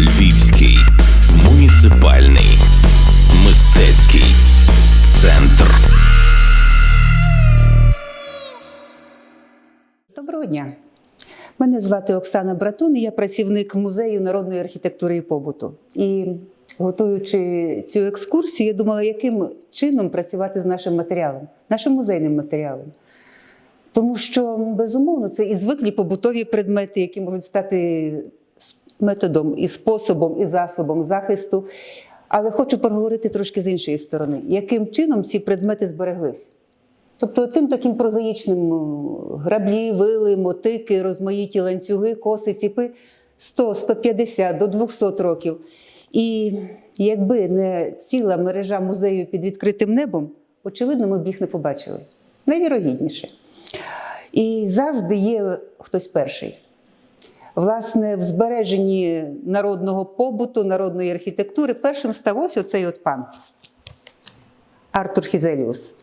Львівський муніципальний мистецький центр. Доброго дня. Мене звати Оксана Братун, і я працівник музею народної архітектури і побуту. І готуючи цю екскурсію, я думала, яким чином працювати з нашим матеріалом, нашим музейним матеріалом. Тому що, безумовно, це і звиклі побутові предмети, які можуть стати методом і способом, і засобом захисту. Але хочу поговорити трошки з іншої сторони, яким чином ці предмети збереглись. Тобто тим таким прозаїчним граблі, вили, мотики, розмаїті ланцюги, коси, ціпи 100, 150 до 200 років. І якби не ціла мережа музею під відкритим небом, очевидно, ми б їх не побачили. Найвірогідніше. І завжди є хтось перший. Власне, в збереженні народного побуту, народної архітектури першим став ось оцей от пан Артур Хізеліус.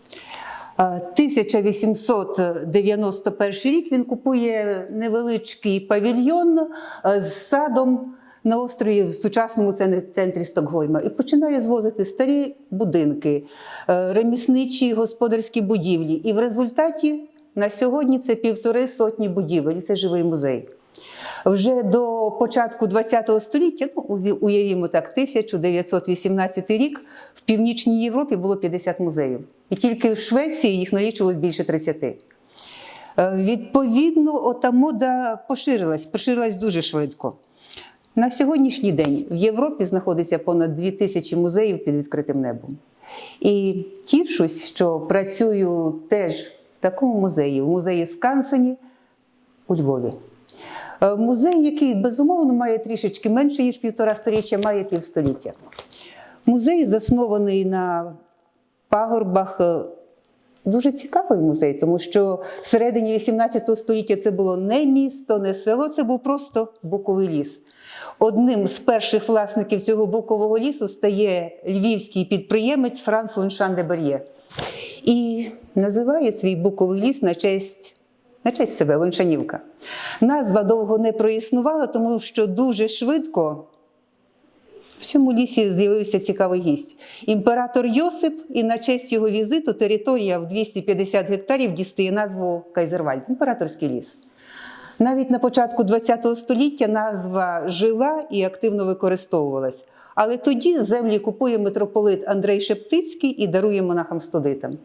Е, 1891 рік він купує невеличкий павільйон з садом на острові в сучасному центрі Стокгольма і починає звозити старі будинки, е, ремісничі господарські будівлі. І в результаті на сьогодні це півтори сотні будівель, це живий музей. Вже до початку ХХ століття, ну уявімо так, 1918 рік в Північній Європі було 50 музеїв. І тільки в Швеції їх налічувалось більше 30. Е, Відповідно, ота мода поширилась, поширилась дуже швидко. На сьогоднішній день в Європі знаходиться понад 2 тисячі музеїв під відкритим небом. І тішусь, що працюю теж в такому музеї, в музеї Скансені у Львові. Е, Музей, який безумовно має трішечки менше, ніж півтора століття, має півстоліття. Музей заснований на пагорбах. е, Дуже цікавий музей, тому що всередині 18 століття це було не місто, не село, це був просто буковий ліс. Одним з перших власників цього букового лісу стає львівський підприємець Франц Луншан де Бер'є. І називає свій буковий ліс на честь на честь себе Луншанівка. Назва довго не проіснувала, тому що дуже швидко в цьому лісі з'явився цікавий гість. Імператор Йосип, і на честь його візиту територія в 250 гектарів дістає назву Кайзервальд, імператорський ліс. Навіть на початку ХХ століття назва жила і активно використовувалась. Але тоді землі купує митрополит Андрей Шептицький і дарує монахам-студитам.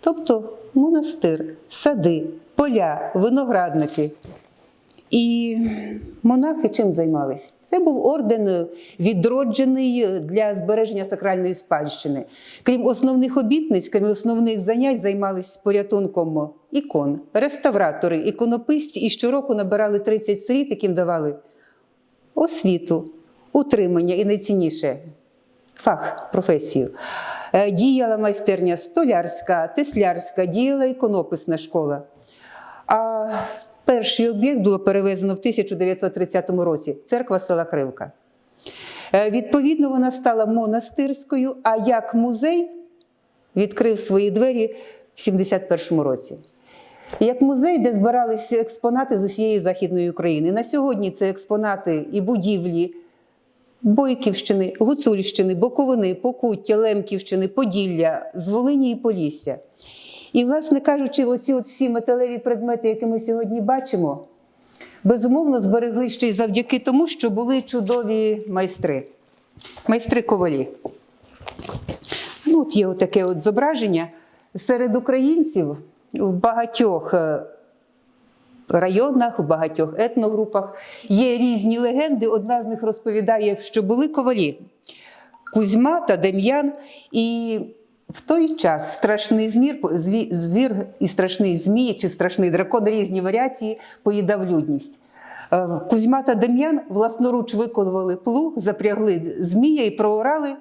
Тобто монастир, сади, поля, виноградники. І монахи чим займались? Це був орден відроджений для збереження сакральної спадщини. Крім основних обітниць, крім основних занять, займались порятунком ікон, реставратори, іконописці і щороку набирали 30 сиріт, яким давали освіту, утримання і найцінніше фах, професію. Е, Діяла майстерня столярська, теслярська, діяла іконописна школа. А перший об'єкт було перевезено в 1930 році церква села Кривка. Е, Відповідно, вона стала монастирською, а як музей відкрив свої двері в 71 році. Як музей, де збиралися експонати з усієї Західної України. На сьогодні це експонати і будівлі Бойківщини, Гуцульщини, Боковини, Покуття, Лемківщини, Поділля, з Волині і Полісся. І, власне кажучи, оці от всі металеві предмети, які ми сьогодні бачимо, безумовно зберегли ще й завдяки тому, що були чудові майстри, майстри ковалі. Ну, от є отаке от зображення. Серед українців в багатьох е, районах, в багатьох етногрупах є різні легенди. Одна з них розповідає, що були ковалі Кузьма та Дем'ян. І в той час страшний змір, звір і страшний змій, чи страшний дракон, різні варіації поїдав людність. Е, Кузьма та Дем'ян власноруч виконували плуг, запрягли змія і проорали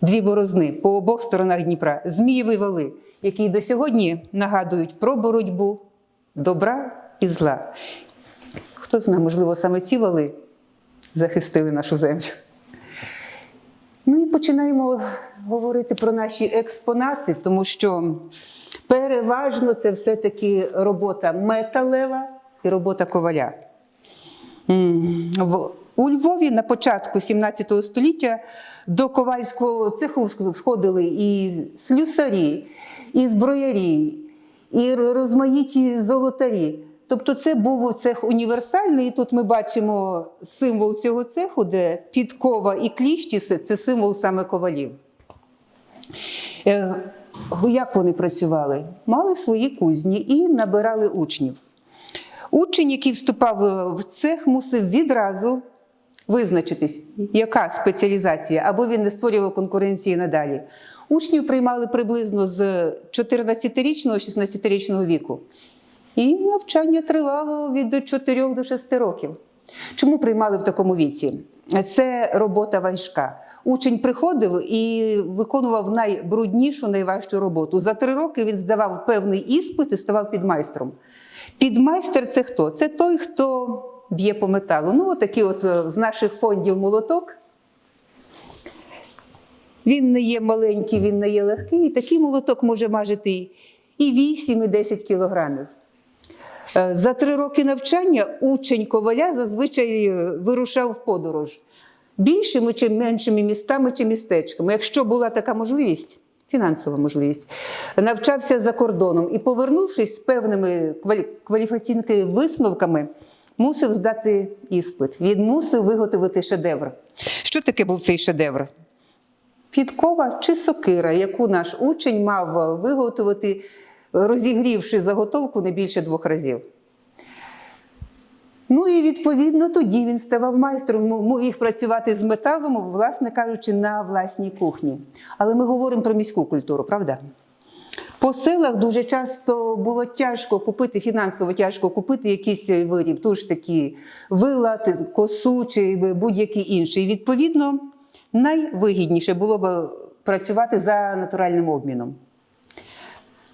дві борозни по обох сторонах Дніпра, змієві вали, які до сьогодні нагадують про боротьбу добра і зла. Хто знає, можливо, саме ці вали захистили нашу землю. Ну і починаємо говорити про наші експонати, тому що переважно це все-таки робота металева і робота коваля. У Львові на початку 17 століття до ковальського цеху входили і слюсарі, і зброярі, і розмаїті золотарі. Тобто це був цех універсальний. І тут ми бачимо символ цього цеху, де підкова і кліщі це символ саме ковалів. Е, Як вони працювали? Мали свої кузні і набирали учнів. Учень, який вступав в цех, мусив відразу визначитись, яка спеціалізація, або він не створював конкуренції надалі. Учнів приймали приблизно з 14-річного, 16-річного віку. І навчання тривало від 4 до 6 років. Чому приймали в такому віці? Це робота важка. Учень приходив і виконував найбруднішу, найважчу роботу. За три роки він здавав певний іспит і ставав підмайстром. Підмайстер це хто? Це той, хто б'є по металу. Ну, отакий от е, з наших фондів молоток. Він не є маленький, він не є легкий. І такий молоток може важити і 8, і 10 кілограмів. Е, За три роки навчання учень коваля зазвичай е, вирушав в подорож більшими чи меншими містами чи містечками. Якщо була така можливість, фінансова можливість, навчався за кордоном і, повернувшись з певними квалі- кваліфікаційними висновками, мусив здати іспит. Він мусив виготовити шедевр. Що таке був цей шедевр? Підкова чи сокира, яку наш учень мав виготовити, розігрівши заготовку не більше двох разів. Ну і відповідно тоді він ставав майстром, міг працювати з металом, власне кажучи, на власній кухні. Але ми говоримо про міську культуру, правда? По селах дуже часто було тяжко купити, фінансово тяжко купити якийсь виріб, ту ж такі вилад, косу чи будь-який інший. І Відповідно, найвигідніше було б працювати за натуральним обміном.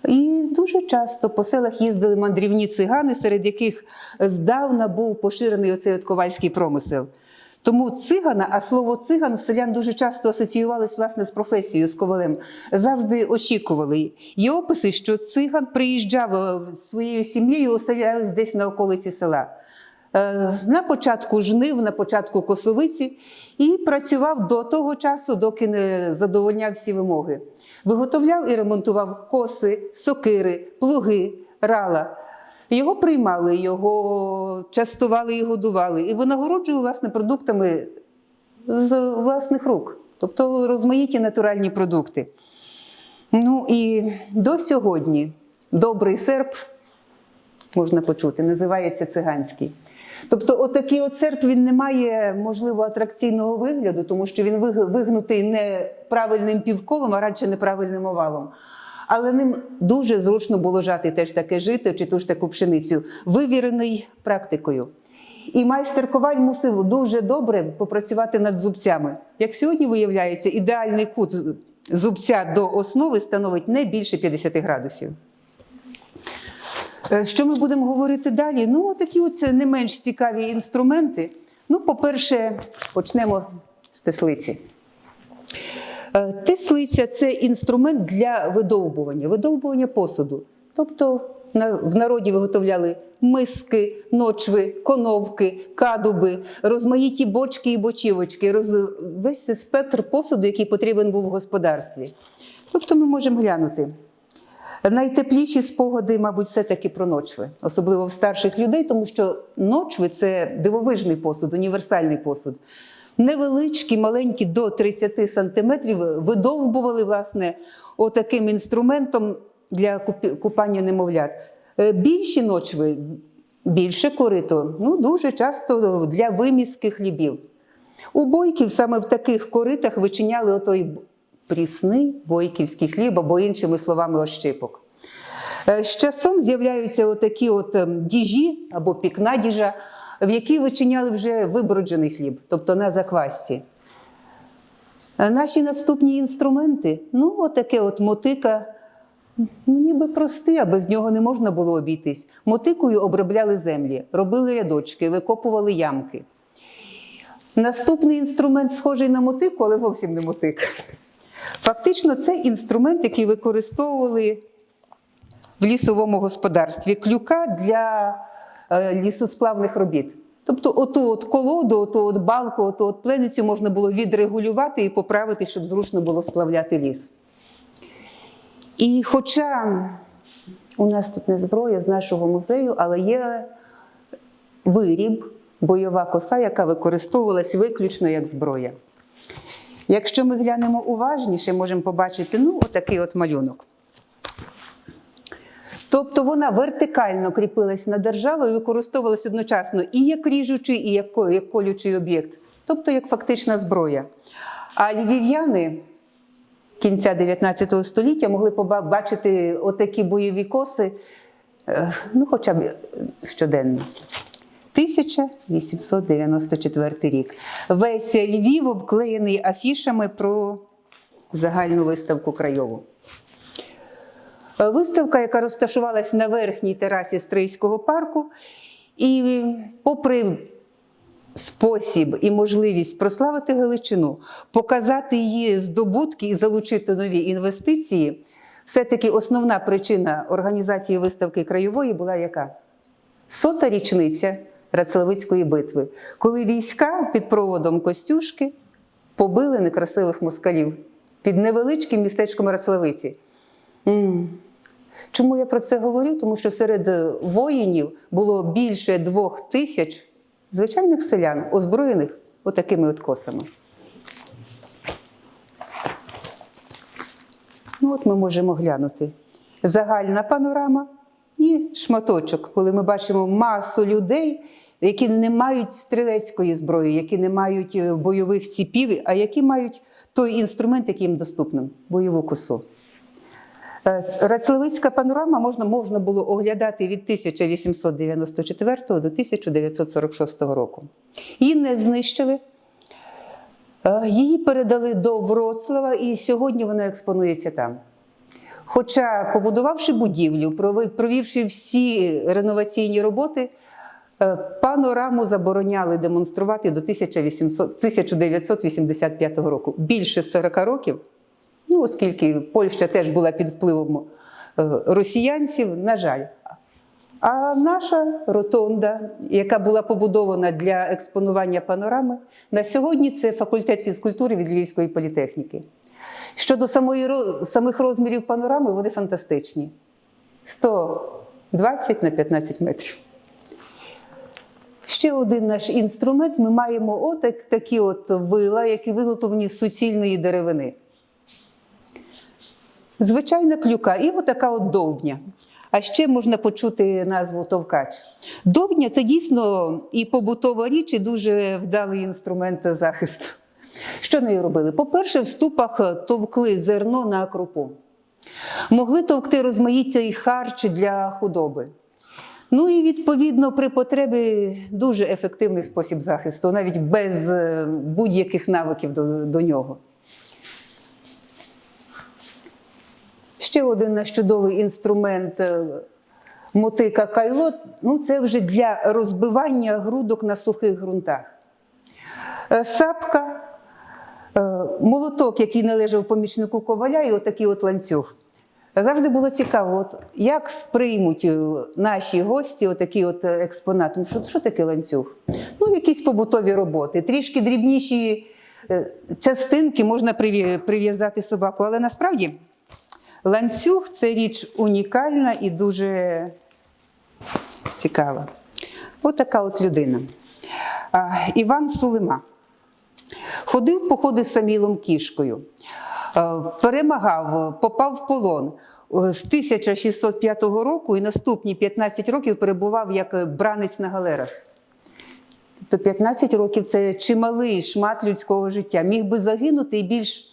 І дуже часто по селах їздили мандрівні цигани, серед яких здавна був поширений оцей от ковальський промисел. Тому цигана, а слово циган селян дуже часто асоціювалось власне з професією, з ковалем. Завжди очікували. Є описи, що циган приїжджав е, своєю сім'єю, оселялись десь на околиці села. Е, На початку жнив, на початку косовиці і працював до того часу, доки не задовольняв всі вимоги. Виготовляв і ремонтував коси, сокири, плуги, рала. Його приймали, його частували і годували, і винагороджували власне продуктами з власних рук, тобто розмаїті натуральні продукти. Ну і до сьогодні добрий серп можна почути, називається циганський. Тобто, отакий от серп він не має, можливо, атракційного вигляду, тому що він вигнутий не правильним півколом, а радше неправильним овалом. Але ним дуже зручно було жати теж таке жито чи ту ж таку пшеницю, вивірений практикою. І майстер коваль мусив дуже добре попрацювати над зубцями. Як сьогодні виявляється, ідеальний кут зубця до основи становить не більше 50 градусів. Е, Що ми будемо говорити далі? Ну, такі от не менш цікаві інструменти. Ну, по-перше, почнемо з теслиці. Е, Теслиця це інструмент для видовбування, видовбування посуду. Тобто в народі виготовляли миски, ночви, коновки, кадуби, розмаїті бочки і бочівочки, роз... весь спектр посуду, який потрібен був в господарстві. Тобто ми можемо глянути. Найтепліші спогади, мабуть, все-таки про ночви, особливо в старших людей, тому що ночви це дивовижний посуд, універсальний посуд. Невеличкі, маленькі до 30 сантиметрів видовбували власне отаким інструментом для купання немовлят. Е, Більші ночви, більше корито, ну дуже часто для виміски хлібів. У бойків саме в таких коритах вичиняли отой прісний бойківський хліб, або іншими словами ощипок. Е, З часом з'являються отакі от ем, діжі або пікна діжа, в які вичиняли вже виброджений хліб, тобто на заквасті. Е, Наші наступні інструменти ну, отаке от мотика, ну, ніби простий, а без нього не можна було обійтись. Мотикою обробляли землі, робили рядочки, викопували ямки. Наступний інструмент схожий на мотику, але зовсім не мотик. Фактично, це інструмент, який використовували в лісовому господарстві клюка для е, лісосплавних робіт. Тобто, оту от колоду, оту от балку, оту от пленницю можна було відрегулювати і поправити, щоб зручно було сплавляти ліс. І хоча у нас тут не зброя з нашого музею, але є виріб, бойова коса, яка використовувалась виключно як зброя. Якщо ми глянемо уважніше, можемо побачити ну, отакий от малюнок. Тобто вона вертикально кріпилась на держалу і використовувалась одночасно і як ріжучий, і як колючий об'єкт, тобто як фактична зброя. А львів'яни кінця 19 століття могли побачити отакі бойові коси, е, ну, хоча б щоденно. 1894 рік. Весь Львів обклеєний афішами про загальну виставку крайову. Виставка, яка розташувалась на верхній терасі Стрийського парку, і попри спосіб і можливість прославити Галичину, показати її здобутки і залучити нові інвестиції, все-таки основна причина організації виставки краєвої була яка? Сота річниця Рацлавицької битви, коли війська під проводом Костюшки побили некрасивих москалів під невеличким містечком Рацлавиці. Чому я про це говорю? Тому що серед воїнів було більше двох тисяч звичайних селян, озброєних отакими от косами. Ну, от ми можемо глянути. Загальна панорама і шматочок, коли ми бачимо масу людей, які не мають стрілецької зброї, які не мають е, бойових ціпів, а які мають той інструмент, який їм доступним бойову косу. Е, Рацлавицька панорама можна, можна було оглядати від 1894 до 1946 року. Її не знищили. Е, Її передали до Вроцлава, і сьогодні вона експонується там. Хоча, побудувавши будівлю, провівши всі реноваційні роботи, е, панораму забороняли демонструвати до 1800 1985 року. Більше 40 років Ну, оскільки Польща теж була під впливом е, росіянців, на жаль. А наша ротонда, яка була побудована для експонування панорами, на сьогодні це факультет фізкультури від Львівської політехніки. Щодо самої, самих розмірів панорами, вони фантастичні: 120 на 15 метрів. Ще один наш інструмент ми маємо отак, такі от вила, які виготовлені з суцільної деревини. Звичайна клюка і отака от довдня. А ще можна почути назву товкач. Довдня це дійсно і побутова річ, і дуже вдалий інструмент захисту. Що нею робили? По-перше, в ступах товкли зерно на крупу. Могли товкти розмаїття і харч для худоби. Ну і відповідно при потребі дуже ефективний спосіб захисту, навіть без е, будь-яких навиків до, до нього. Ще один чудовий інструмент е, мотика кайло ну це вже для розбивання грудок на сухих ґрунтах. Е, Сапка, е, молоток, який належав помічнику коваля, і отакий от ланцюг. Завжди було цікаво, от як сприймуть е, наші гості отакий от експонат. Ну, що, що таке ланцюг? Ну, якісь побутові роботи, трішки дрібніші е, частинки можна прив'язати собаку, але насправді. Ланцюг це річ унікальна і дуже цікава. От така от людина. Іван Сулима. Ходив походи з Самілом Кішкою, Е, перемагав, попав в полон. Е, З 1605 року і наступні 15 років перебував як бранець на галерах. Тобто 15 років це чималий шмат людського життя. Міг би загинути і більш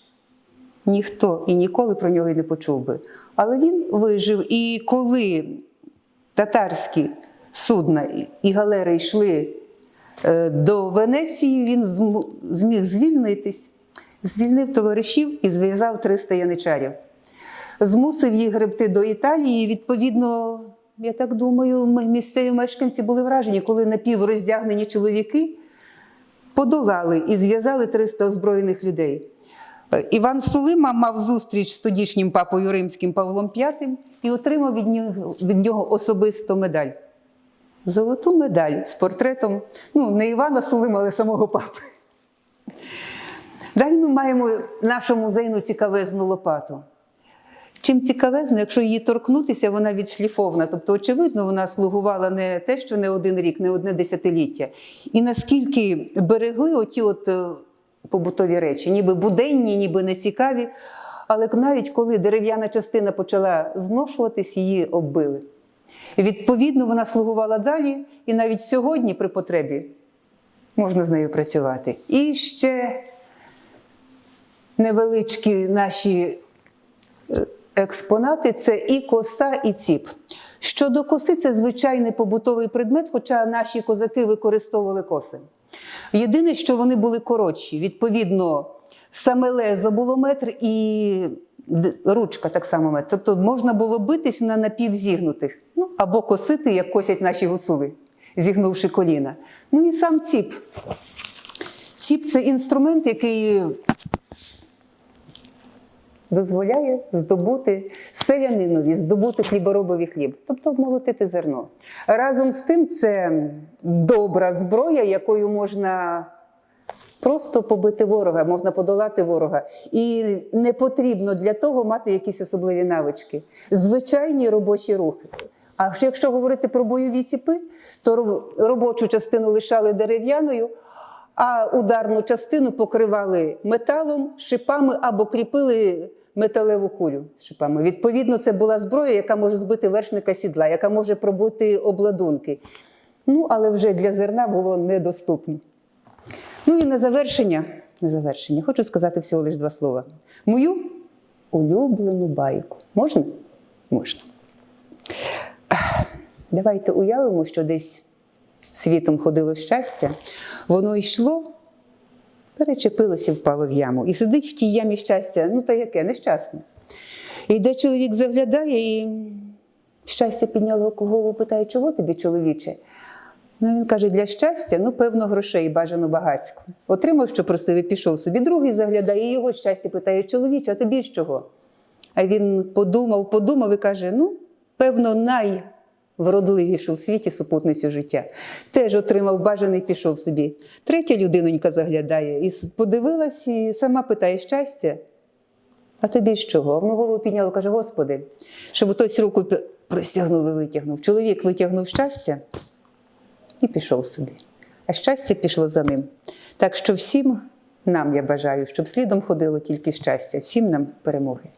ніхто і ніколи про нього і не почув би. Але він вижив. І коли татарські судна і- галери йшли е, до Венеції, він зміг звільнитись, звільнив товаришів і зв'язав 300 яничарів. Змусив їх гребти до Італії. Відповідно, я так думаю, місцеві мешканці були вражені, коли напівроздягнені чоловіки подолали і зв'язали 300 озброєних людей. Е, Іван Сулима мав зустріч з тодішнім папою римським Павлом V і отримав від нього, від нього особисто медаль золоту медаль з портретом ну, не Івана Сулима, але самого папи. Далі ми маємо нашу музейну цікавезну лопату. Чим цікавезно, якщо її торкнутися, вона відшліфована. Тобто, очевидно, вона слугувала не те, що не один рік, не одне десятиліття. І наскільки берегли оті от е, побутові речі, ніби буденні, ніби нецікаві. Але навіть коли дерев'яна частина почала зношуватись, її оббили. Відповідно, вона слугувала далі, і навіть сьогодні, при потребі, можна з нею працювати. І ще невеличкі наші е, експонати це і коса, і ціп. Щодо коси, це звичайний побутовий предмет, хоча наші козаки використовували коси. Єдине, що вони були коротші. Відповідно, саме лезо було метр і ручка так само. Тобто можна було битись на напівзігнутих, ну або косити, як косять наші гуцули, зігнувши коліна. Ну і сам ціп. Ціп це інструмент, який дозволяє здобути селянинові, здобути хліборобові хліб, тобто обмолотити зерно. Разом з тим, це добра зброя, якою можна просто побити ворога, можна подолати ворога. І не потрібно для того мати якісь особливі навички. Звичайні робочі рухи. А якщо говорити про бойові ціпи, то робочу частину лишали дерев'яною, а ударну частину покривали металом, шипами або кріпили металеву кулю шипами. Відповідно, це була зброя, яка може збити вершника сідла, яка може пробити обладунки. Ну, але вже для зерна було недоступно. Ну і на завершення, на завершення, хочу сказати всього лише два слова. Мою улюблену байку. Можна? Можна. Давайте уявимо, що десь світом ходило щастя, воно йшло, перечепилося впало в яму. І сидить в тій ямі щастя, ну та яке, нещасне. І йде чоловік заглядає, і щастя підняло голову, питає, чого тобі, чоловіче? Ну, він каже, для щастя, ну, певно, грошей бажано багацько. Отримав, що просив, і пішов собі. Другий заглядає, і його щастя питає, чоловіче, а тобі з чого? А він подумав, подумав і каже: ну, певно, найвродливішу в світі супутницю життя. Теж отримав бажаний, пішов собі. Третя людинонька заглядає і подивилась, і сама питає щастя. А тобі з чого? Воно голову підняло, каже: Господи, щоб хтось руку простягнув і витягнув. Чоловік витягнув щастя і пішов собі. А щастя пішло за ним. Так що всім нам я бажаю, щоб слідом ходило тільки щастя, всім нам перемоги.